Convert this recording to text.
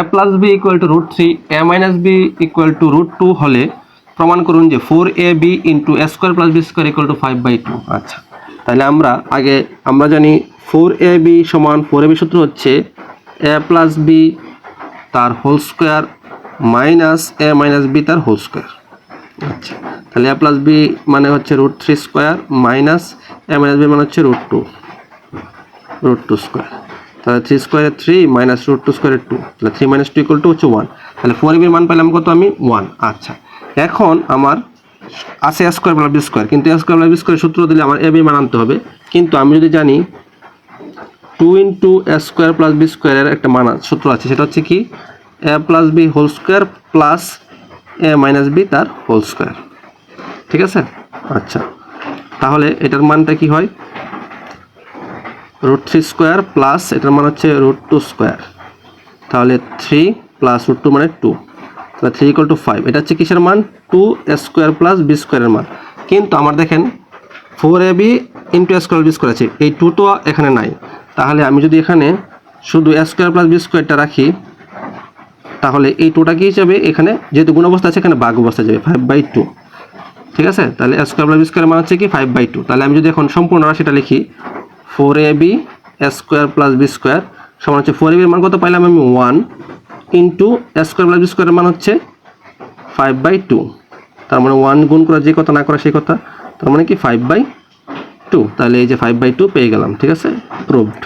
A plus B equal to root three A minus B equal to root two হলে প্রমাণ করুন যে four A B into A square plus B square equal to five by two আচ্ছা তাহলে আমরা আগে, আমরা জানি ফোর এ বি সমান ফোর এ বি সূত্র হচ্ছে এ প্লাস বি তার whole square minus A minus B তার হোল স্কোয়ার আচ্ছা তাহলে এ প্লাস বি মানে হচ্ছে root three square minus A minus B মানে হচ্ছে root two root two square তাহলে থ্রি স্কোয়ারে থ্রি মাইনাস রুট টু স্কোয়ারে টু তাহলে three minus two equal to হচ্ছে ওয়ান তাহলে ফোর এবির মান পেলাম কত আমি? ওয়ান আচ্ছা। এখন আমার আছে A square plus B square কিন্তু A square plus B square সূত্র দিলে আমার এবির মান আনতে হবে। কিন্তু আমি যদি জানি two into A square plus B স্কোয়ারের একটা মান সূত্র আছে, সেটা হচ্ছে কি? A plus B whole square plus A minus B তার হোল স্কোয়ার ঠিক আছে? আচ্ছা। তাহলে এটার মানটা কি হয়? রুট থ্রি স্কোয়ার প্লাস এটার মান হচ্ছে রুট টু স্কোয়ার। তাহলে থ্রি প্লাস রুট টু মানে টু। তাহলে থ্রি ইকুয়াল টু ফাইভ এটা হচ্ছে কিসের মান? টু স্কোয়ার প্লাস বি স্কোয়ারের মান। কিন্তু আমার দেখেন four A B into square B square আছে। এই টু তো এখানে নাই। তাহলে আমি যদি এখানে শুধু স্কোয়ার প্লাস বি স্কোয়ারটা রাখি, তাহলে এই টুটা কি হিসাবে এখানে যেহেতু গুণ অবস্থা আছে, এখানে বাঘ অবস্থা যাবে ফাইভ বাই টু ঠিক আছে? তাহলে স্কোয়ার প্লাস বি স্কোয়ার মান হচ্ছে কি? ফাইভ বাই টু তাহলে আমি যদি এখন সম্পূর্ণ রাশিটা লিখি four A B square plus B square সমান হচ্ছে ফোর এ বির মান কত পাইলাম আমি? One into square plus B স্কোয়ারের মান হচ্ছে ফাইভ বাই টু। তার মানে ওয়ান গুণ করা যে কথা না করা সেই কথা। তার মানে কি? Five by two. তাহলে এই যে ফাইভ বাই টু পেয়ে গেলাম, ঠিক আছে? প্রুভড।